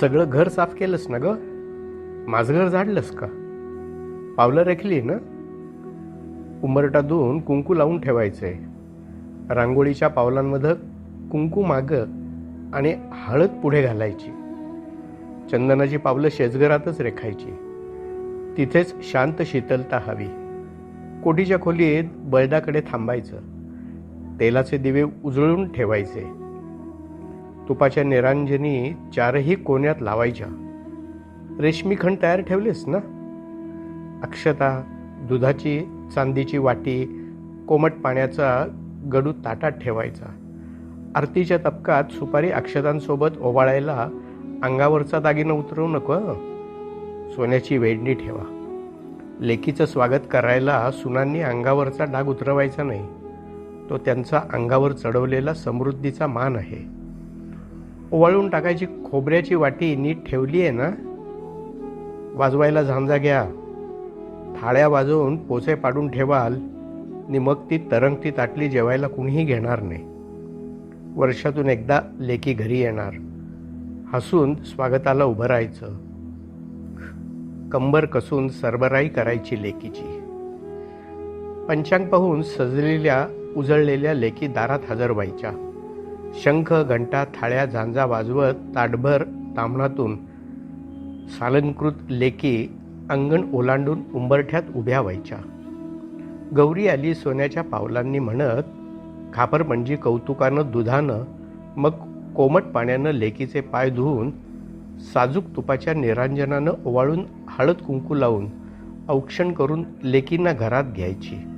सगळं घर साफ केलंस ना ग? माझं घर झाडलंस का? पावलं रेखली ना? उंबरटा धुवून कुंकू लावून ठेवायचंय. रांगोळीच्या पावलांमध्ये कुंकू मागं आणि हळद पुढे घालायची. चंदनाची पावलं शेजघरातच रेखायची. तिथेच शांत शीतलता हवी. कोटीच्या खोलीत बळदाकडे थांबायचं. तेलाचे दिवे उजळून ठेवायचे. तुपाच्या निरांजनी चारही कोण्यात लावायच्या. रेशमी खण तयार ठेवलेस ना? अक्षता दुधाची चांदीची वाटी कोमट पाण्याचा गडू ताटात ठेवायचा. आरतीच्या तपकात सुपारी अक्षतांसोबत ओवाळायला अंगावरचा दागिना उतरवू नको सोन्याची वेडणी ठेवा. लेकीचं स्वागत करायला सुनांनी अंगावरचा डाग उतरवायचा नाही. तो त्यांचा अंगावर चढवलेला समृद्धीचा मान आहे. ओवाळून टाकायची खोबऱ्याची वाटी नीट ठेवली आहे ना? वाजवायला झांजा घ्या. थाळ्या वाजवून पोचे पाडून ठेवाल. नि मग ती तरंगती ताटली जेवायला कुणीही घेणार नाही. वर्षातून एकदा लेकी घरी येणार. हसून स्वागताला उभं राहायचं. कंबर कसून सरबराई करायची लेकीची. पंचांग पाहून सजलेल्या उजळलेल्या लेकी दारात हजर व्हायच्या. शंख घंटा थाळ्या झांजा वाजवत ताटभर तामणातून सालंकृत लेकी अंगण ओलांडून उंबरठ्यात उभ्या व्हायच्या. गौरी आली सोन्याच्या पावलांनी म्हणत खापरपणजी कौतुकानं दुधानं मग कोमट पाण्यानं लेकीचे पाय धुवून साजूक तुपाच्या निरांजनानं ओवाळून हळद कुंकू लावून औक्षण करून लेकींना घरात घ्यायची.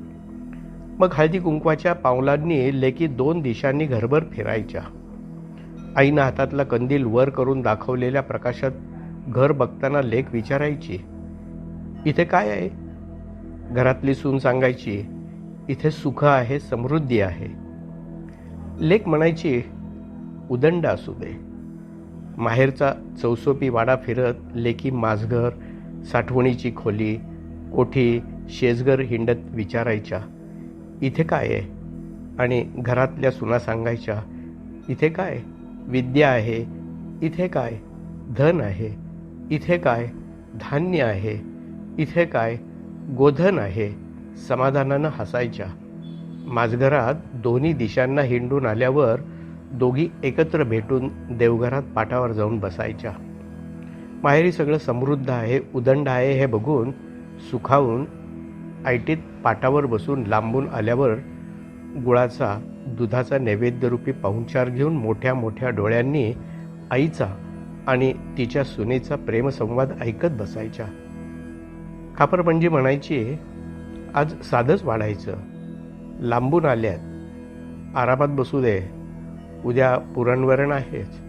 मग हळदी कुंकवाच्या पावलांनी लेकी दोन दिशांनी घरभर फिरायच्या. आईनं हातातला कंदील वर करून दाखवलेल्या प्रकाशात घर बघताना लेक विचारायची इथे काय आहे? घरातली सून सांगायची इथे सुख आहे समृद्धी आहे. लेख म्हणायची उदंड असू दे माहेरचा चौसोपी वाडा फिरत लेकी माझघर साठवणीची खोली कोठी शेजघर हिंडत विचारायच्या इथे काय आहे? आणि घरातल्या सुना सांगायच्या इथे काय? विद्या आहे. इथे काय? धन आहे. इथे काय? धान्य आहे. इथे काय? गोधन आहे. समाधानानं हसायच्या. माझघरात दोन्ही दिशांना हिंडून आल्यावर दोघी एकत्र भेटून देवघरात पाटावर जाऊन बसायच्या. माहेरी सगळं समृद्ध आहे उदंड आहे हे बघून सुखावून ऐटीत पाटावर बसून लांबून आल्यावर गुळाचा दुधाचा नैवेद्यरूपी पाहुणचार घेऊन मोठ्या मोठ्या डोळ्यांनी आईचा आणि तिच्या सुनेचा प्रेमसंवाद ऐकत बसायच्या. खापरपंजी म्हणायची आज साधंच वाढायचं. लांबून आल्यात. आरामात बसू दे. उद्या पुरणवरण आहेच.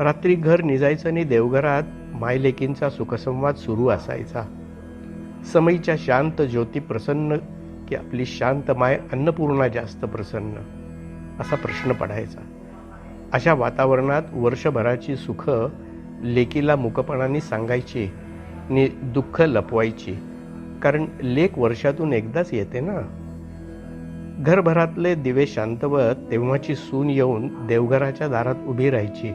रात्री घर निजायचं आणि देवघरात मायलेकींचा सुखसंवाद सुरू असायचा. समईच्या शांत ज्योती प्रसन्न की आपली शांत माय अन्नपूर्णा जास्त प्रसन्न? असा प्रश्न पडायचा. अशा वातावरणात वर्षभराची सुख लेकीला मुकपणाने सांगायची नि दुःख लपवायची. कारण लेख वर्षातून एकदाच येते ना? घरभरातले दिवे शांतवत तेव्हाची सून येऊन देवघराच्या दारात उभी राहायची.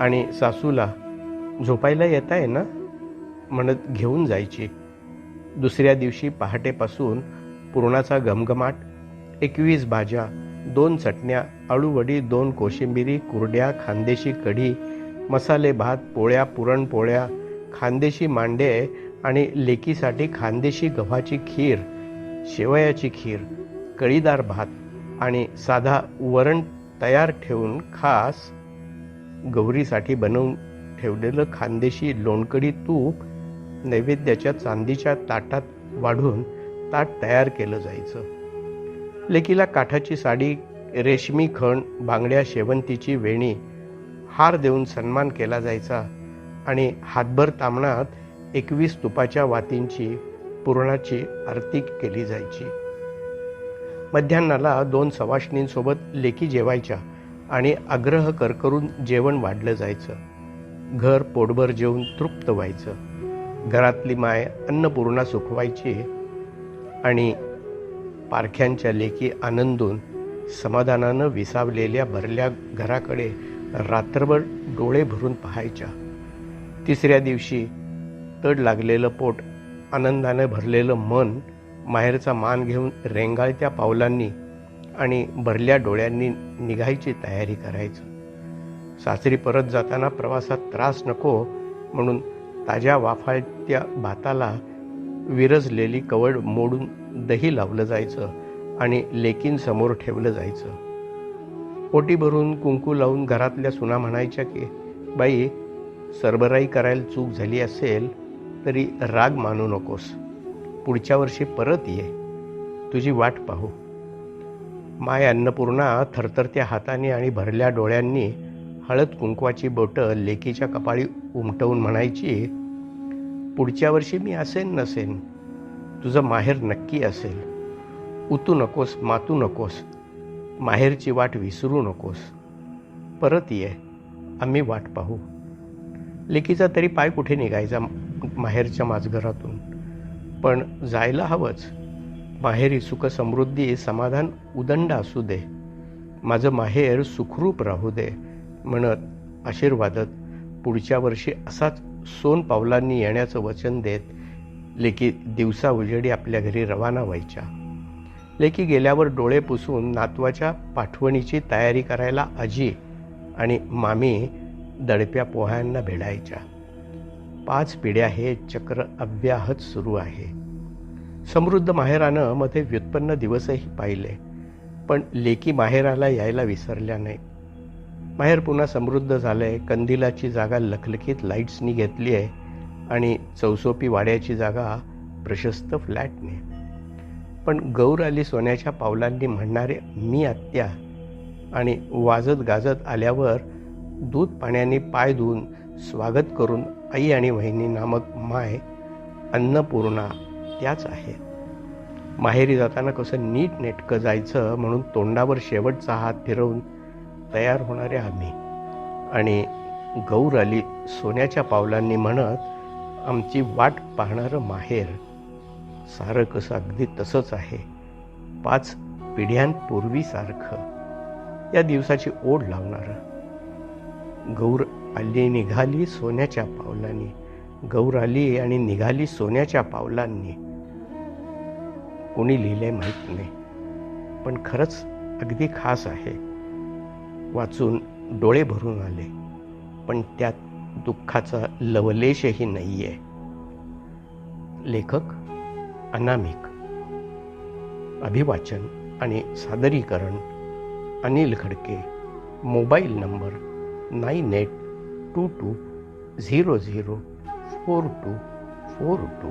आणि सासूला झोपायला येत आहे ना? म्हणत घेऊन जायची. दुसऱ्या दिवशी पहाटेपासून पुरणाचा घमघमाट एकवीस भाज्या दोन चटण्या अळूवडी दोन कोशिंबिरी कुरड्या खानदेशी कढी मसाले भात पोळ्या पुरणपोळ्या खानदेशी मांडे आणि लेकीसाठी खानदेशी गव्हाची खीर शेवयाची खीर कळीदार भात आणि साधा वरण तयार ठेवून खास गौरीसाठी बनवून ठेवलेलं खानदेशी लोणकडी तूप नैवेद्याच्या चांदीच्या ताटात वाढून ताट तयार केलं जायचं. लेकीला काठाची साडी रेशमी खण बांगड्या शेवंतीची वेणी हार देऊन सन्मान केला जायचा आणि हातभर तामणात एकवीस तुपाच्या वातींची पुरणाची आरती केली जायची. मध्यान्नाला दोन सवाष्णींसोबत लेकी जेवायच्या आणि आग्रह करकरून जेवण वाढलं जायचं. घर पोटभर जेवून तृप्त व्हायचं. घरातली माय अन्नपूर्णा सुखवायची आणि पारख्यांच्या लेखी आनंदून समाधानानं विसावलेल्या भरल्या घराकडे रात्रभर डोळे भरून पाहायच्या. तिसऱ्या दिवशी तड लागलेलं पोट आनंदाने भरलेलं मन माहेरचा मान घेऊन रेंगाळत्या पावलांनी आणि भरल्या डोळ्यांनी निघायची तयारी करायचं. सासरी परत जाताना प्रवासात त्रास नको म्हणून ताज्या वाफाळत्या भाताला विरजलेली कवड मोडून दही लावलं जायचं आणि लेकींसमोर ठेवलं जायचं. पोटी भरून कुंकू लावून घरातल्या सुना म्हणायच्या की बाई सरबराई करायला चूक झाली असेल तरी राग मानू नकोस. पुढच्या वर्षी परत ये. तुझी वाट पाहू. माय अन्नपूर्णा थरथरत्या हाताने आणि भरल्या डोळ्यांनी हळद कुंकवाची बोटं लेकीच्या कपाळी उमटवून म्हणायची पुढच्या वर्षी मी असेन नसेन तुझं माहेर नक्की असेल. उतू नकोस मातू नकोस माहेरची वाट विसरू नकोस. परत ये आम्ही वाट पाहू. लेकीचा तरी पाय कुठे निघायचा माहेरच्या माझघरातून पण जायला हवंच. माहेरी सुख समृद्धी समाधान उदंड असू दे. माझं माहेर सुखरूप राहू दे. म्हणत आशीर्वादत पुढच्या वर्षी असाच सोन पावलांनी येण्याचं वचन देत लेकी दिवसा उजेडी आपल्या घरी रवाना व्हायच्या. लेकी गेल्यावर डोळे पुसून नातवाच्या पाठवणीची तयारी करायला आजी आणि मामी दडप्या पोह्यांना भेडायच्या पाच पिढ्या हे चक्र अव्याहत सुरू आहे. समृद्ध माहेरानं मध्ये व्युत्पन्न दिवसही पाहिले पण लेकी माहेराला यायला विसरल्या नाही माहेर पुन्हा समृद्ध झालं आहे कंदिलाची जागा लखलखीत लाईट्सनी घेतली आहे आणि चौसोपी वाड्याची जागा प्रशस्त फ्लॅटने. पण गौर आली सोन्याच्या पावलांनी म्हणणारे मी आत्या. आणि वाजत गाजत आल्यावर दूध पाण्याने पाय धुवून स्वागत करून आई आणि वहिनी नामक माय अन्नपूर्णा त्याच आहे माहेरी जाताना कसं नीट नेटकं जायचं म्हणून तोंडावर शेवटचा हात फिरवून तयार होणारे आम्ही. आणि गौर आली सोन्याच्या पावलांनी म्हणत आमची वाट पाहणारं माहेर सारं कसं अगदी तसंच आहे. पाच पिढ्यांपूर्वीसारखं. या दिवसाची ओढ लावणारं. गौर आली निघाली सोन्याच्या पावलांनी. गौर आली आणि निघाली सोन्याच्या पावलांनी. कोणी लिहिलंय माहीत नाही. पण खरंच अगदी खास आहे. वाचून डोळे भरून आले. पण त्यात दुःखाचा लवलेशही नाही आहे लेखक अनामिक अभिवाचन आणि सादरीकरण Anil Khadke mobile number nine eight two two zero zero four two four two.